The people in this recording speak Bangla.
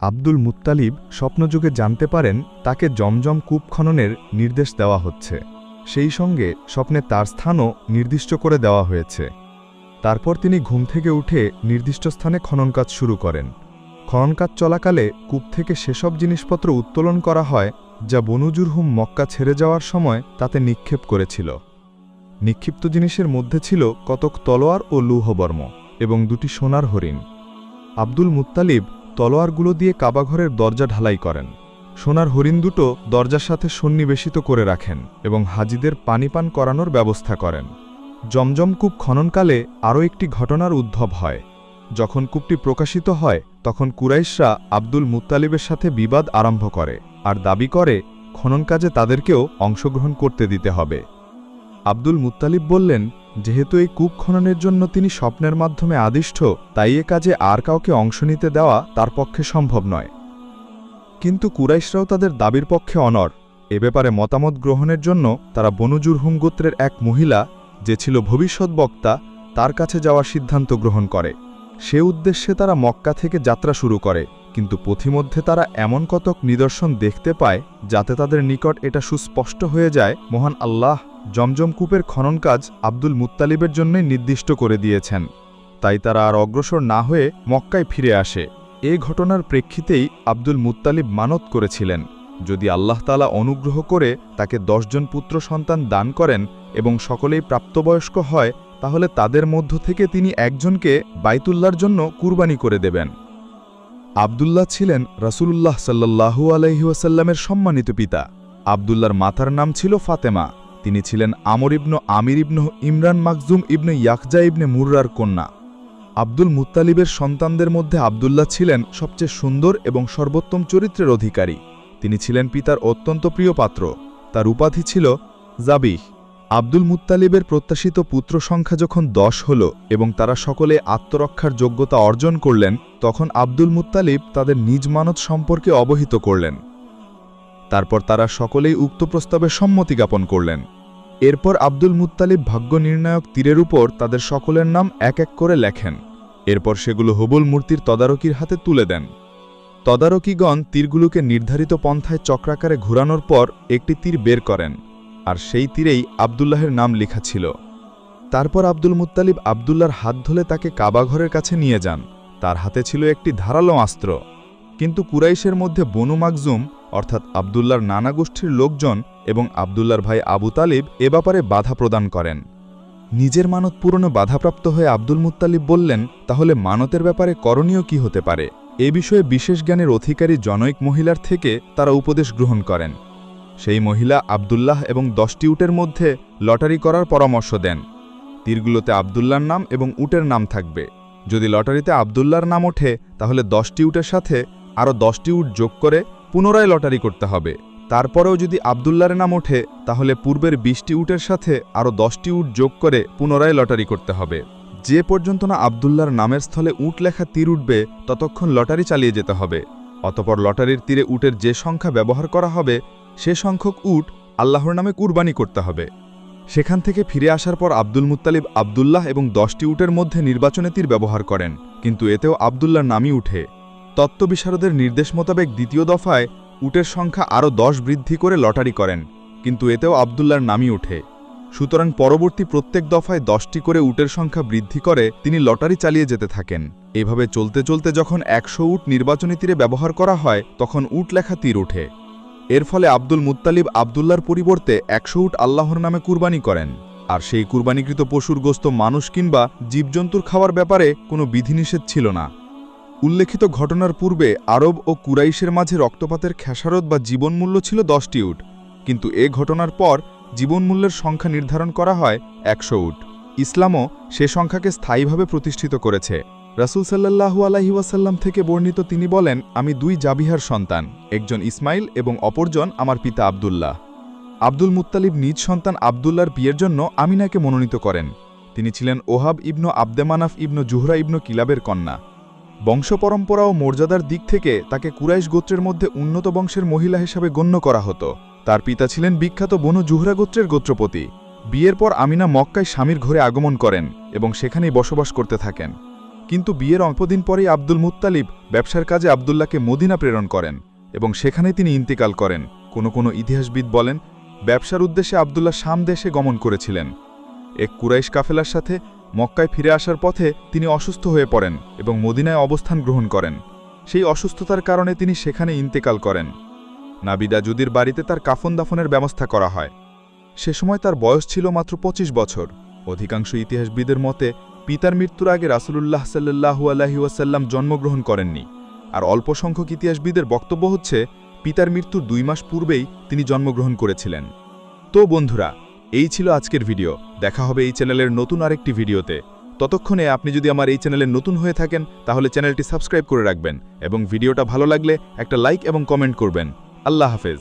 আব্দুল মুত্তালিব স্বপ্নযুগে জানতে পারেন তাকে জমজম কূপ খননের নির্দেশ দেওয়া হচ্ছে। সেই সঙ্গে স্বপ্নে তার স্থানও নির্দিষ্ট করে দেওয়া হয়েছে। তারপর তিনি ঘুম থেকে উঠে নির্দিষ্ট স্থানে খনন কাজ শুরু করেন। খনন কাজ চলাকালে কূপ থেকে সেসব জিনিসপত্র উত্তোলন করা হয়, যা বনুজুরহুম মক্কা ছেড়ে যাওয়ার সময় তাতে নিক্ষেপ করেছিল। নিক্ষিপ্ত জিনিসের মধ্যে ছিল কতক তলোয়ার ও লৌহবর্ম এবং দুটি সোনার হরিণ। আব্দুল মুত্তালিব তলোয়ারগুলো দিয়ে কাবাঘরের দরজা ঢালাই করেন। সোনার হরিণ দুটো দরজার সাথে সন্নিবেশিত করে রাখেন এবং হাজিদের পানি পান করানোর ব্যবস্থা করেন। জমজম কূপ খননকালে আরও একটি ঘটনার উদ্ভব হয়। যখন কূপটি প্রকাশিত হয়, তখন কুরাইশরা আব্দুল মুত্তালিবের সাথে বিবাদ আরম্ভ করে আর দাবি করে খনন কাজে তাদেরকেও অংশগ্রহণ করতে দিতে হবে। আব্দুল মুত্তালিব বললেন যেহেতু এই কূপ খননের জন্য তিনি স্বপ্নের মাধ্যমে আদিষ্ঠ তাই এ কাজে আর কাউকে অংশ নিতে দেওয়া তার পক্ষে সম্ভব নয়। কিন্তু কুরাইশরাও তাদের দাবির পক্ষে অনর। এ ব্যাপারে মতামত গ্রহণের জন্য তারা বনুজুরহুম গোত্রের এক মহিলা, যে ছিল ভবিষ্যৎ বক্তা, তার কাছে যাওয়ার সিদ্ধান্ত গ্রহণ করে। সে উদ্দেশ্যে তারা মক্কা থেকে যাত্রা শুরু করে, কিন্তু পথিমধ্যে তারা এমন কতক নিদর্শন দেখতে পায়, যাতে তাদের নিকট এটা সুস্পষ্ট হয়ে যায়, মহান আল্লাহ জমজম কূপের খনন কাজ আব্দুল মুত্তালিবের জন্যই নির্দিষ্ট করে দিয়েছেন। তাই তারা আর অগ্রসর না হয়ে মক্কায় ফিরে আসে। এ ঘটনার প্রেক্ষিতেই আব্দুল মুত্তালিব মানত করেছিলেন। যদি আল্লাহ তালা অনুগ্রহ করে তাকে দশজন পুত্র সন্তান দান করেন এবং সকলেই প্রাপ্তবয়স্ক হয়, তাহলে তাদের মধ্য থেকে তিনি একজনকে বাইতুল্লার জন্য কুরবানি করে দেবেন। আবদুল্লাহ ছিলেন রাসূলুল্লাহ সাল্লাল্লাহু আলহিউসাল্লামের সম্মানিত পিতা। আবদুল্লার মাতার নাম ছিল ফাতেমা। তিনি ছিলেন আমর ইবনু আমির ইবনু ইমরান মাকজুম ইবনে ইয়াকজা ইবনে মুর্রার কন্যা। আব্দুল মুত্তালিবের সন্তানদের মধ্যে আবদুল্লাহ ছিলেন সবচেয়ে সুন্দর এবং সর্বোত্তম চরিত্রের অধিকারী। তিনি ছিলেন পিতার অত্যন্ত প্রিয় পাত্র। তার উপাধি ছিল জাবিহ। আব্দুল মুত্তালিবের প্রত্যাশিত পুত্র সংখ্যা যখন দশ হল এবং তারা সকলে আত্মরক্ষার যোগ্যতা অর্জন করলেন, তখন আব্দুল মুত্তালিব তাদের নিজ মানত সম্পর্কে অবহিত করলেন। তারপর তারা সকলেই উক্ত প্রস্তাবে সম্মতি জ্ঞাপন করলেন। এরপর আব্দুল মুত্তালিব ভাগ্য নির্ণায়ক তীরের উপর তাদের সকলের নাম এক এক করে লেখেন। এরপর সেগুলো হবুল মূর্তির তদারকির হাতে তুলে দেন। তদারকিগণ তীরগুলোকে নির্ধারিত পন্থায় চক্রাকারে ঘুরানোর পর একটি তীর বের করেন, আর সেই তীরেই আবদুল্লাহের নাম লেখা ছিল। তারপর আব্দুল মুত্তালিব আবদুল্লার হাত ধরে তাকে কাবাঘরের কাছে নিয়ে যান। তার হাতে ছিল একটি ধারালো অস্ত্র কিন্তু কুরাইশের মধ্যে বনু মাকজুম অর্থাৎ আবদুল্লার নানা গোষ্ঠীর লোকজন এবং আবদুল্লার ভাই আবু তালিব এ ব্যাপারে বাধা প্রদান করেন। নিজের মানত পূরণে বাধাপ্রাপ্ত হয়ে আব্দুল মুত্তালিব বললেন, তাহলে মানতের ব্যাপারে করণীয় কি হতে পারে? এ বিষয়ে বিশেষ জ্ঞানের অধিকারী জনৈক মহিলার থেকে তারা উপদেশ গ্রহণ করেন। সেই মহিলা আবদুল্লাহ এবং দশটি উটের মধ্যে লটারি করার পরামর্শ দেন। তীরগুলোতে আবদুল্লার নাম এবং উটের নাম থাকবে। যদি লটারিতে আবদুল্লার নাম ওঠে, তাহলে দশটি উটের সাথে আরও দশটি উট যোগ করে পুনরায় লটারি করতে হবে। তারপরেও যদি আবদুল্লার নাম ওঠে, তাহলে পূর্বের বিশটি উটের সাথে আরও দশটি উট যোগ করে পুনরায় লটারি করতে হবে। যে পর্যন্ত না আবদুল্লার নামের স্থলে উট লেখা তীর উঠবে, ততক্ষণ লটারি চালিয়ে যেতে হবে। অতপর লটারির তীরে উটের যে সংখ্যা ব্যবহার করা হবে, সে সংখ্যক উট আল্লাহর নামে কুরবানি করতে হবে। সেখান থেকে ফিরে আসার পর আব্দুল মুত্তালিব আবদুল্লাহ এবং দশটি উটের মধ্যে নির্বাচনে তীর ব্যবহার করেন, কিন্তু এতেও আবদুল্লার নামই উঠে। তত্ত্ববিশারদের নির্দেশ মোতাবেক দ্বিতীয় দফায় উটের সংখ্যা আরও দশ বৃদ্ধি করে লটারি করেন, কিন্তু এতেও আবদুল্লার নামই উঠে। সুতরাং পরবর্তী প্রত্যেক দফায় দশটি করে উটের সংখ্যা বৃদ্ধি করে তিনি লটারি চালিয়ে যেতে থাকেন। এভাবে চলতে চলতে যখন একশো উট নির্বাচনী তীরে ব্যবহার করা হয়, তখন উট লেখা তীর উঠে এর ফলে আব্দুল মুত্তালিব আবদুল্লার পরিবর্তে একশো উট আল্লাহর নামে কুরবানি করেন। আর সেই কুরবানিকৃত পশুর গোস্ত মানুষ কিংবা জীবজন্তুর খাওয়ার ব্যাপারে কোনো বিধিনিষেধ ছিল না। উল্লেখিত ঘটনার পূর্বে আরব ও কুরাইশের মাঝে রক্তপাতের খেসারত বা জীবনমূল্য ছিল দশটি উট। কিন্তু এ ঘটনার পর জীবনমূল্যের সংখ্যা নির্ধারণ করা হয় একশো উট। ইসলামও সে সংখ্যাকে স্থায়ীভাবে প্রতিষ্ঠিত করেছে। রাসুল সাল্লাহু আলাহি ওয়াসাল্লাম থেকে বর্ণিত তিনি বলেন, আমি দুই জাবিহার সন্তান, একজন ইসমাইল এবং অপরজন আমার পিতা আবদুল্লাহ। আব্দুল মুত্তালিব নিজ সন্তান আবদুল্লার বিয়ের জন্য আমিনাকে মনোনীত করেন। তিনি ছিলেন ওহাব ইবনু আবদেমানাফ ইবনু জুহরা ইবনু কিলাবের কন্যা। বংশ পরম্পরা ও মর্যাদার দিক থেকে তাকে কুরাইশ গোত্রের মধ্যে উন্নত বংশের মহিলা হিসাবে গণ্য করা হতো। তার পিতা ছিলেন বিখ্যাত বনু জুহরা গোত্রের গোত্রপতি। বিয়ের পর আমিনা মক্কায় স্বামীর ঘরে আগমন করেন এবং সেখানেই বসবাস করতে থাকেন। কিন্তু বিয়ের অল্পদিন পরেই আব্দুল মুত্তালিব ব্যবসার কাজে আবদুল্লাহকে মদিনা প্রেরণ করেন এবং সেখানে তিনি ইন্তেকাল করেন। কোনো কোনো ইতিহাসবিদ বলেন, ব্যবসার উদ্দেশ্যে আবদুল্লাহ শাম দেশে গমন করেছিলেন। এক কুরাইশ কাফেলার সাথে মক্কায় ফিরে আসার পথে তিনি অসুস্থ হয়ে পড়েন এবং মদিনায় অবস্থান গ্রহণ করেন। সেই অসুস্থতার কারণে তিনি সেখানে ইন্তেকাল করেন। নাবিদা জুদির বাড়িতে তার কাফন দাফনের ব্যবস্থা করা হয়। সে সময় তার বয়স ছিল মাত্র ২৫ বছর। অধিকাংশ ইতিহাসবিদের মতে পিতার মৃত্যুর আগে রাসুলুল্লাহ সাল্লাহু আলহি ওয়াসাল্লাম জন্মগ্রহণ করেননি। আর অল্প সংখ্যক ইতিহাসবিদের বক্তব্য হচ্ছে, পিতার মৃত্যুর দুই মাস পূর্বেই তিনি জন্মগ্রহণ করেছিলেন। তো বন্ধুরা এই ছিল আজকের ভিডিও। দেখা হবে এই চ্যানেলের নতুন আরেকটি ভিডিওতে। ততক্ষণে আপনি যদি আমার এই চ্যানেলে নতুন হয়ে থাকেন, তাহলে চ্যানেলটি সাবস্ক্রাইব করে রাখবেন এবং ভিডিওটা ভালো লাগলে একটা লাইক এবং কমেন্ট করবেন। আল্লাহ হাফেজ।